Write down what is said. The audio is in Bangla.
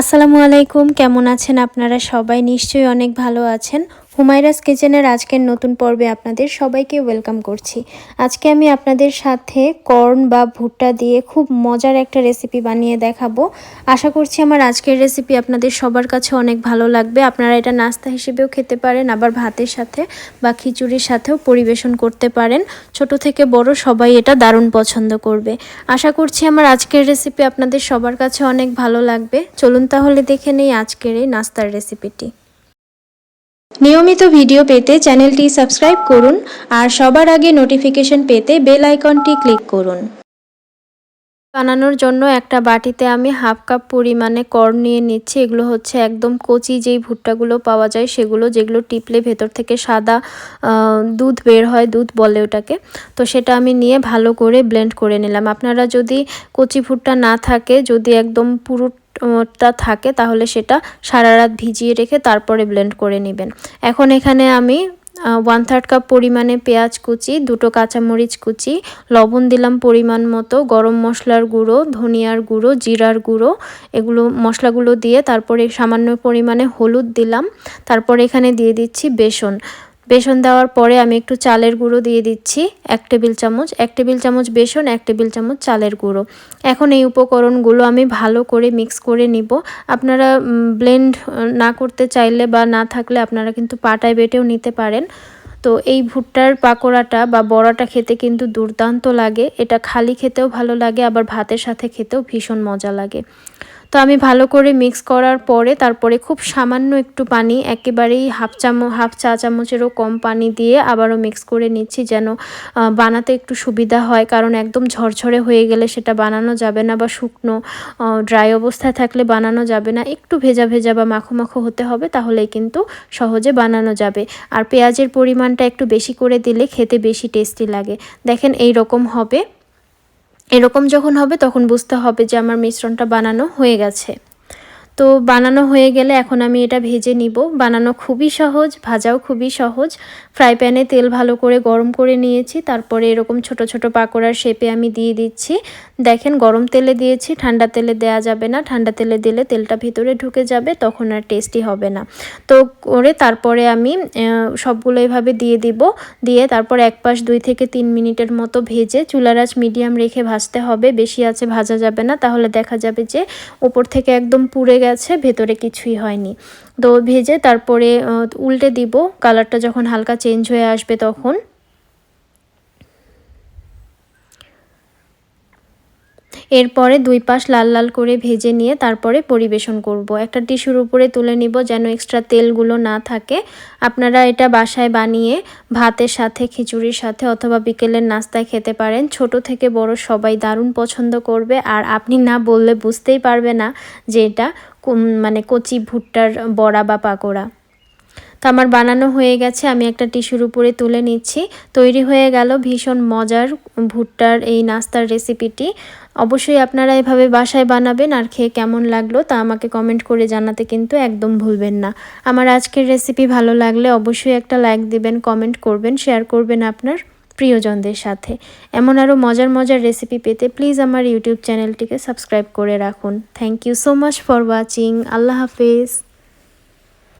আসসালামু আলাইকুম কেমন আছেন আপনারা? সবাই নিশ্চয়ই অনেক ভালো আছেন। হুমায়রাস কিচেনের আজকের নতুন পর্বে আপনাদের সবাইকে ওয়েলকাম করছি। আজকে আমি আপনাদের সাথে কর্ন বা ভুট্টা দিয়ে খুব মজার একটা রেসিপি বানিয়ে দেখাবো। আশা করছি আমার আজকের রেসিপি আপনাদের সবার কাছে অনেক ভালো লাগবে। আপনারা এটা নাস্তা হিসেবেও খেতে পারেন, আবার ভাতের সাথে বা খিচুড়ির সাথেও পরিবেশন করতে পারেন। ছোট থেকে বড় সবাই এটা দারুণ পছন্দ করবে। আশা করছি আমার আজকের রেসিপি আপনাদের সবার কাছে অনেক ভালো লাগবে। চলুন তাহলে দেখে নেই আজকের এই নাস্তার রেসিপিটি। নিয়মিত ভিডিও পেতে চ্যানেলটি সাবস্ক্রাইব করুন আর সবার আগে নোটিফিকেশন পেতে বেল আইকনটি ক্লিক করুন। বানানোর জন্য একটা বাটিতে আমি হাফ কাপ পরিমাণে কর্ন নিয়ে নিচ্ছি। এগুলো হচ্ছে একদম কচি যেই ভুট্টাগুলো পাওয়া যায় সেগুলো যেগুলো টিপলে ভেতর থেকে সাদা দুধ বের হয়, দুধ বলে ওটাকে। তো সেটা আমি নিয়ে ভালো করে ব্লেন্ড করে নিলাম। আপনারা যদি কচি ভুট্টা না থাকে, যদি একদম পুরো টা থাকে, তাহলে সেটা সারা রাত ভিজিয়ে রেখে তারপরে ব্লেন্ড করে নেবেন। এখন এখানে আমি ওয়ান থার্ড কাপ পরিমাণে পেঁয়াজ কুচি, দুটো কাঁচামরিচ কুচি, লবণ দিলাম পরিমাণ মতো, গরম মশলার গুঁড়ো, ধনিয়ার গুঁড়ো, জিরার গুঁড়ো, এগুলো মশলাগুলো দিয়ে তারপরে সামান্য পরিমাণে হলুদ দিলাম, তারপরে এখানে দিয়ে দিচ্ছি বেসন। বেসন দেওয়ার পরে আমি একটু চালের গুঁড়ো দিয়ে দিচ্ছি, এক টেবিল চামচ। এক টেবিল চামচ বেসন, এক টেবিল চামচ চালের গুঁড়ো। এখন এই উপকরণগুলো আমি ভালো করে মিক্স করে নিব। আপনারা ব্লেন্ড না করতে চাইলে বা না থাকলে আপনারা কিন্তু পাটায় বেটেও নিতে পারেন। তো এই ভুট্টার পাকোড়াটা বা বড়াটা খেতে কিন্তু দুর্দান্ত লাগে। এটা খালি খেতেও ভালো লাগে, আবার ভাতের সাথে খেতেও ভীষণ মজা লাগে। তো আমি ভালো করে মিক্স করার পরে তারপরে খুব সামান্য একটু পানি, একেবারেই হাফ চামচ, হাফ চা চামচেরও কম পানি দিয়ে আবারও মিক্স করে নিচ্ছি যেন বানাতে একটু সুবিধা হয়। কারণ একদম ঝরঝরে হয়ে গেলে সেটা বানানো যাবে না বা শুকনো ড্রাই অবস্থায় থাকলে বানানো যাবে না। একটু ভেজা ভেজা বা মাখো মাখো হতে হবে তাহলেই কিন্তু সহজে বানানো যাবে। আর পেঁয়াজের পরিমাণটা একটু বেশি করে দিলে খেতে বেশি টেস্টি লাগে। দেখেন এই রকম হবে। এরকম যখন হবে তখন বুঝতে হবে যে আমার মিশ্রণটা বানানো হয়ে গেছে। তো বানানো হয়ে গেলে এখন আমি এটা ভেজে নিব। বানানো খুবই সহজ, ভাজাও খুবই সহজ। ফ্রাই প্যানে তেল ভালো করে গরম করে নিয়েছি, তারপরে এরকম ছোট ছোট পাকোড়ার শেপে আমি দিয়ে দিচ্ছি। দেখেন গরম তেলে দিয়েছি, ঠান্ডা তেলে দেয়া যাবে না। ঠান্ডা তেলে দিলে তেলটা ভিতরে ঢুকে যাবে, তখন আর টেস্টি হবে না। তো করে তারপরে আমি সবগুলো এভাবে দিয়ে দিব। দিয়ে তারপর এক পাশ দুই থেকে তিন মিনিটের মতো ভেজে চুলার আঁচ মিডিয়াম রেখে ভাজতে হবে। বেশি আছে ভাজা যাবে না। তাহলে দেখা যাবে যে ওপর থেকে একদম পুড়ে গেছে, ভেতরে কিছুই হয়নি। তো ভেজে তারপরে উল্টে দিব। কালারটা যখন হালকা চেঞ্জ হয়ে আসবে তখন। এরপরে দুই পাশ লাল লাল করে ভেজে নিয়ে তারপরে পরিবেশন করব। একটা টিস্যুর উপরে তুলে নিব যেন এক্সট্রা তেলগুলো না থাকে। আপনারা এটা বাসায় বানিয়ে ভাতের সাথে, খিচুড়ির সাথে অথবা বিকেলের নাস্তায় খেতে পারেন। ছোট থেকে বড় সবাই দারুণ পছন্দ করবে। আর আপনি না বললে বুঝতেই পারবে না যে এটা মানে কচি ভুট্টার বড়া বা পাকোড়া। তো আমার বানানো হয়ে গেছে, আমি একটা টিস্যুর উপরে তুলে নিচ্ছি। তৈরি হয়ে গেল ভীষণ মজার ভুট্টার এই নাস্তার রেসিপিটি। অবশ্যই আপনারা এভাবে বাসায় বানাবেন আর খেয়ে কেমন লাগল তা আমাকে কমেন্ট করে জানাতে কিন্তু একদম ভুলবেন না। আমার আজকের রেসিপি ভালো লাগলে অবশ্যই একটা লাইক দিবেন, কমেন্ট করবেন, শেয়ার করবেন আপনার। প্রিয়জনদের সাথে। এমন আরও মজার মজার রেসিপি পেতে প্লিজ আমার ইউটিউব চ্যানেলটিকে সাবস্ক্রাইব করে রাখুন। Thank you so much for watching Allah Hafiz.